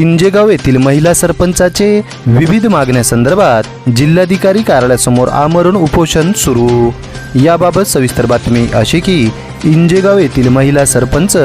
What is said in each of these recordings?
इंजेगाव येथील महिला सरपंचाचे विविध मागण्यासंदर्भात जिल्हाधिकारी कार्यालयासमोर आमरण उपोषण सुरू. याबाबत सविस्तर बातमी अशी की इंजेगाव येथील महिला सरपंच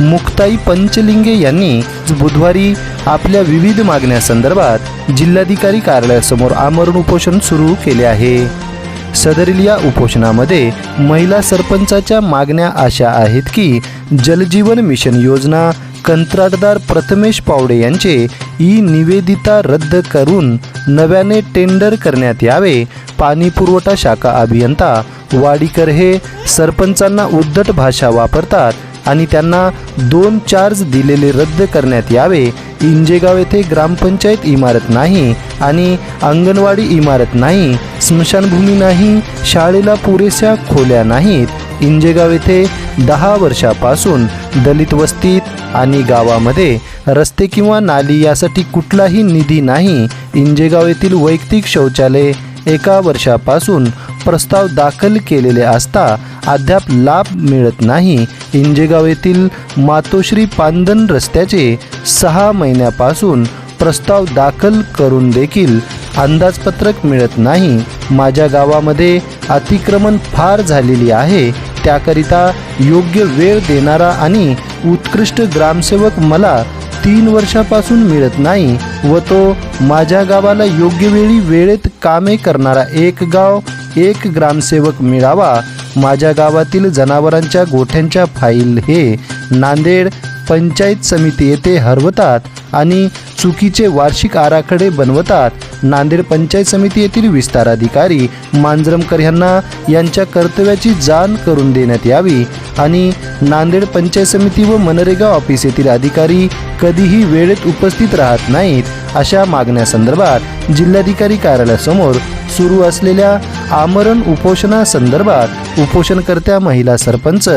मुक्ताई पंचलिंगे यांनी बुधवारी आपल्या विविध मागण्यासंदर्भात जिल्हाधिकारी कार्यालयासमोर आमरण उपोषण सुरू केले आहे. सदरील या उपोषणामध्ये महिला सरपंचाच्या मागण्या अशा आहेत की जलजीवन मिशन योजना कंत्राटदार प्रथमेश पावडे यांचे ई निवेदिता रद्द करून नव्याने टेंडर करण्यात यावे. पाणी पुरवठा शाखा अभियंता वाडीकर हे सरपंचांना उद्धट भाषा वापरतात आणि त्यांना दोन चार्ज दिलेले रद्द करण्यात यावे. इंजेगाव येथे ग्रामपंचायत इमारत नाही आणि अंगणवाडी इमारत नाही. स्मशानभूमी नाही. शाळेला पुरेशा खोल्या नाहीत. इंजेगाव येथे दहा वर्षापासून दलित वस्तीत आणि गावामध्ये रस्ते किंवा नाली यासाठी कुठलाही निधी नाही. इंजेगाव येथील वैयक्तिक शौचालय एका वर्षापासून प्रस्ताव दाखल केलेले असता अद्याप लाभ मिळत नाही. इंजेगाव येथील मातोश्री पांदन रस्त्याचे सहा महिन्यापासून प्रस्ताव दाखल करून देखील अंदाजपत्रक मिळत नाही. माझ्या गावामध्ये अतिक्रमण फार झालेली आहे. त्याकरिता योग्य वेळ देणारा आणि उत्कृष्ट ग्रामसेवक मला तीन वर्षापासून मिळत नाही व तो माझ्या गावाला योग्य वेळी वेळेत कामे करणारा एक गाव एक ग्रामसेवक मिळावा. माझ्या गावातील जनावरांच्या गोठ्यांच्या फाईल हे नांदेड पंचायत समिती येथे हरवतात आणि चुकीचे वार्षिक आराखडे बनवतात. नांदेड पंचायत समिती येथील विस्तार अधिकारी मांजरमकर यांना यांच्या कर्तव्याची जाण करून देण्यात यावी आणि नांदेड पंचायत समिती व मनरेगा ऑफिस येथील अधिकारी कधीही वेळेत उपस्थित राहत नाहीत अशा मागण्यासंदर्भात जिल्हाधिकारी कार्यालयासमोर सुरू असलेल्या आमरण उपोषणासंदर्भात उपोषणकर्त्या महिला सरपंच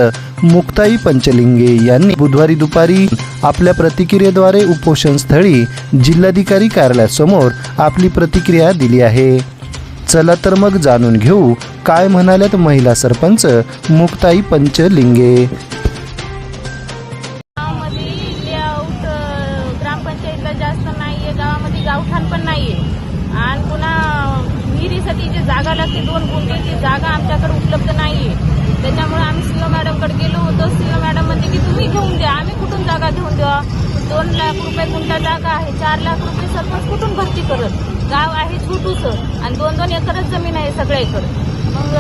मुक्ताई पंचलिंगे यांनी बुधवारी दुपारी आपल्या प्रतिक्रियेद्वारे उपोषणस्थळी जिल्हाधिकारी कार्यालयासमोर आपली प्रतिक्रिया दिली आहे. चला तर मग जाणून घेऊ काय म्हणाल्यात महिला सरपंच मुक्ताई पंचलिंगे. ग्रामपंचायतला जास्त नाहीये गावामध्ये गावठाण पण नाहीये. आणि पुन्हा विहिरीसाठी जी जागा लागते दोन गुंठेची जागा आमच्याकडे उपलब्ध नाहीये. त्याच्या आम्ही सीओ मॅडमकडे गेलो होतो सीओ मॅडम म्हणते की तुम्ही घेऊन द्या आम्ही कुठून जागा घेऊन द्या. दोन लाख रुपये गुंठा जागा आहे. चार लाख रुपये सरपंच कुठून भरती करत गाव आहे छोटूसं आणि दोन दोन एकरच जमीन आहे सगळ्याकडे मग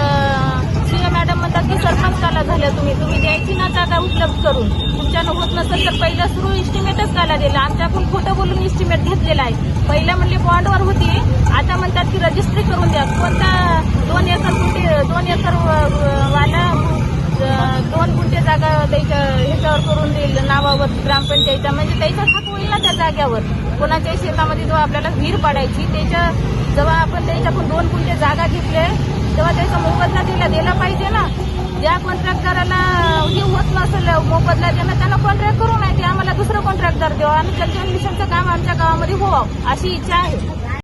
सीओ मॅडम म्हणतात की सरपंच काला झाल्या तुम्ही. तुम्ही द्यायची ना जागा उपलब्ध करून. तुमच्यानं होत नसेल तर पहिलं सुरू इस्टिमेटच काला दिला. आमच्याकडून खोटं बोलून इस्टिमेट घेतलेला आहे. पहिलं म्हणले बॉन्डवर होती आता म्हणतात की रजिस्ट्री करून द्या. कोणता दोन एकर गुंठे दोन एकर व- व- वाला अं, दोन गुंठे जागा त्याच्या ह्याच्यावर करून देईल नावावर म्हणजे त्याचा हक होईल ना त्या जाग्यावर. कोणाच्याही शेतामध्ये जेव्हा आपल्याला विहीर पाडायची त्याच्या जेव्हा आपण त्याच्याकडून दोन गुंठे जागा घेतले तेव्हा त्याचा मोबदला दिला दिला पाहिजे ना. ज्या कॉन्ट्रॅक्टराला हे होत नसेल मोबदला देणं त्यांना कॉन्ट्रॅक्ट करू नाही ते आम्हाला दुसरं कॉन्ट्रॅक्टर द्यावं आणि जलजीवन मिशनचं काम आमच्या गावामध्ये व्हावं अशी इच्छा आहे.